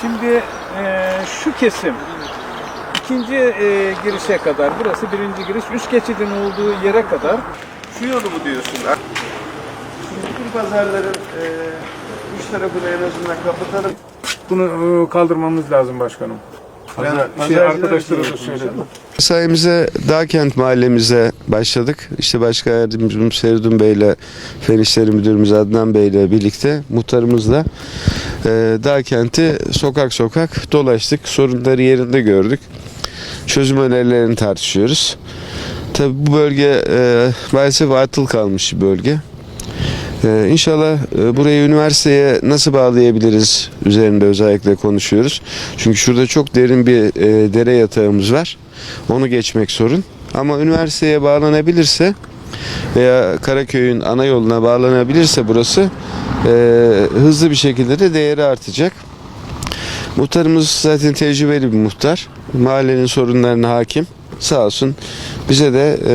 Şimdi e, şu kesim ikinci e, girişe kadar, burası birinci giriş, üç geçidin olduğu yere kadar Şu yolu mu diyorsun? Şimdi bütün pazarların e, üç tarafını en azından kapatalım. bunu e, kaldırmamız lazım başkanım. Yani şey, arkadaşlara da söyledim. Sayemize Dağkent mahallemize başladık. İşte başka yardımcımız Feridun Bey ile Fen İşleri Müdürümüz Adnan Bey ile birlikte muhtarımızla e, Dağkent'i sokak sokak dolaştık. Sorunları yerinde gördük. Çözüm önerilerini tartışıyoruz. Tabi bu bölge e, maalesef atıl kalmış bir bölge. Ee, inşallah e, burayı üniversiteye nasıl bağlayabiliriz üzerinde özellikle konuşuyoruz. Çünkü şurada çok derin bir e, dere yatağımız var. Onu geçmek sorun. Ama üniversiteye bağlanabilirse veya Karaköy'ün ana yoluna bağlanabilirse burası e, hızlı bir şekilde de değeri artacak. Muhtarımız zaten tecrübeli bir muhtar. Mahallenin sorunlarına hakim. Sağ olsun bize de e,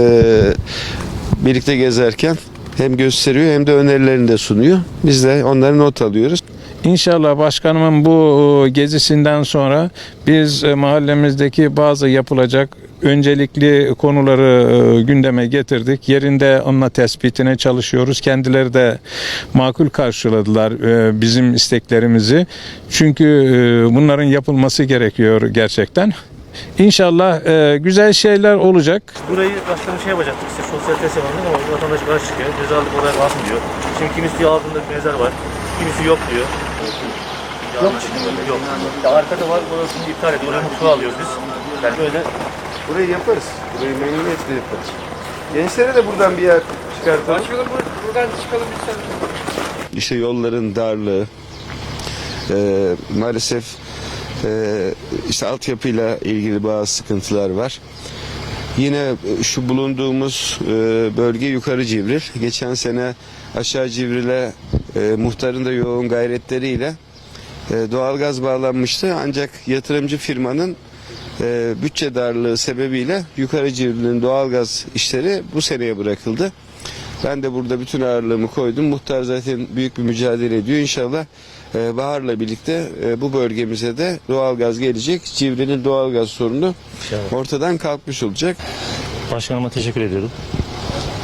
birlikte gezerken hem gösteriyor hem de önerilerini de sunuyor. Biz de onları not alıyoruz. İnşallah başkanımın bu e, gezisinden sonra biz e, mahallemizdeki bazı yapılacak öncelikli konuları e, gündeme getirdik. Yerinde onunla tespitine çalışıyoruz. Kendileri de makul karşıladılar bizim isteklerimizi. Çünkü bunların yapılması gerekiyor gerçekten. İnşallah e, güzel şeyler olacak. Burayı başkanım şey yapacaktık işte sosyal test yapalım ama vatandaş karşı çıkıyor. Cezalık oraya lazım diyor. Şimdi kimisi diyor altında bir mezar var. Kimisi yok diyor. Yok Yok. Ya arkada var orasını iptal ediyor. Oraya mutfağı alıyoruz biz. Yani böyle Burayı yaparız. Burayı memnuniyetle yaparız. Gençlere de buradan bir yer çıkartalım. İşte yolların darlığı, e, maalesef e, işte altyapıyla ilgili bazı sıkıntılar var. Yine şu bulunduğumuz e, bölge yukarı Civril. Geçen sene aşağı Civril'e e, muhtarın da yoğun gayretleriyle e, doğalgaz bağlanmıştı. Ancak yatırımcı firmanın e, bütçe darlığı sebebiyle yukarı Civril'in doğalgaz işleri bu seneye bırakıldı. Ben de burada bütün ağırlığımı koydum. Muhtar zaten büyük bir mücadele ediyor. İnşallah e, Bahar'la birlikte e, bu bölgemize de doğalgaz gelecek. Civri'nin doğalgaz sorunu ortadan kalkmış olacak. başkanıma teşekkür ediyorum.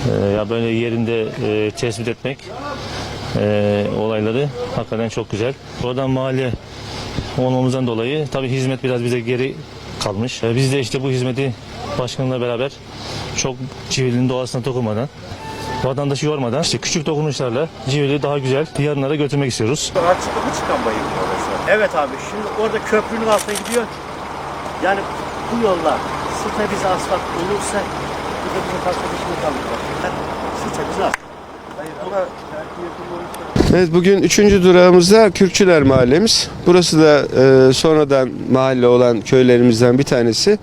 Ee, ya böyle yerinde e, tespit etmek e, olayları hakikaten çok güzel. Oradan mahalle olmamızdan dolayı tabii hizmet biraz bize geri kalmış. E, biz de işte bu hizmeti başkanla beraber çok civilin doğasına dokunmadan vatandaşı yormadan işte küçük dokunuşlarla civili daha güzel yarınlara götürmek istiyoruz. Harçlıklı mı çıkan bayım orası? Evet abi şimdi orada köprünün altına gidiyor. Yani bu yollar sırta bize asfalt olursa burada bizim başka bir şey kalmayacak. Yani sırta bize asfalt. Evet bugün üçüncü durağımızda Kürkçüler Mahallemiz. Burası da e, sonradan mahalle olan köylerimizden bir tanesi.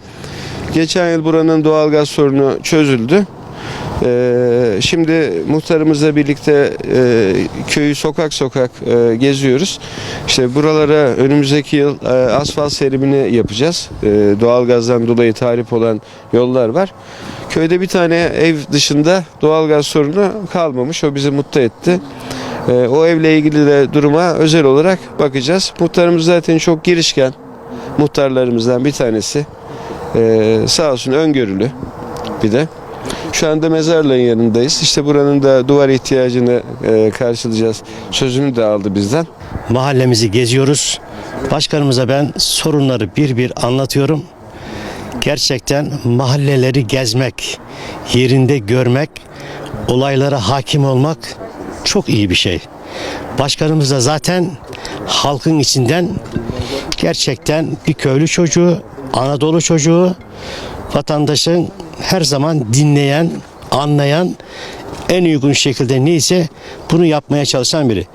Geçen yıl buranın doğalgaz sorunu çözüldü. E, şimdi muhtarımızla birlikte e, köyü sokak sokak e, geziyoruz. İşte buralara önümüzdeki yıl e, asfalt serimini yapacağız. E, doğalgazdan dolayı tahrip olan yollar var. Köyde bir tane ev dışında doğalgaz sorunu kalmamış. O bizi mutlu etti. Ee, o evle ilgili de duruma özel olarak bakacağız. Muhtarımız zaten çok girişken muhtarlarımızdan bir tanesi. Ee, sağ olsun öngörülü bir de. Şu anda mezarlığın yanındayız. İşte buranın da duvar ihtiyacını e, karşılayacağız. Sözünü de aldı bizden. mahallemizi geziyoruz. Başkanımıza ben sorunları bir bir anlatıyorum. Gerçekten mahalleleri gezmek, yerinde görmek, olaylara hakim olmak çok iyi bir şey. Başkanımız da zaten halkın içinden gerçekten bir köylü çocuğu, Anadolu çocuğu, vatandaşın her zaman dinleyen, anlayan, en uygun şekilde neyse bunu yapmaya çalışan biri.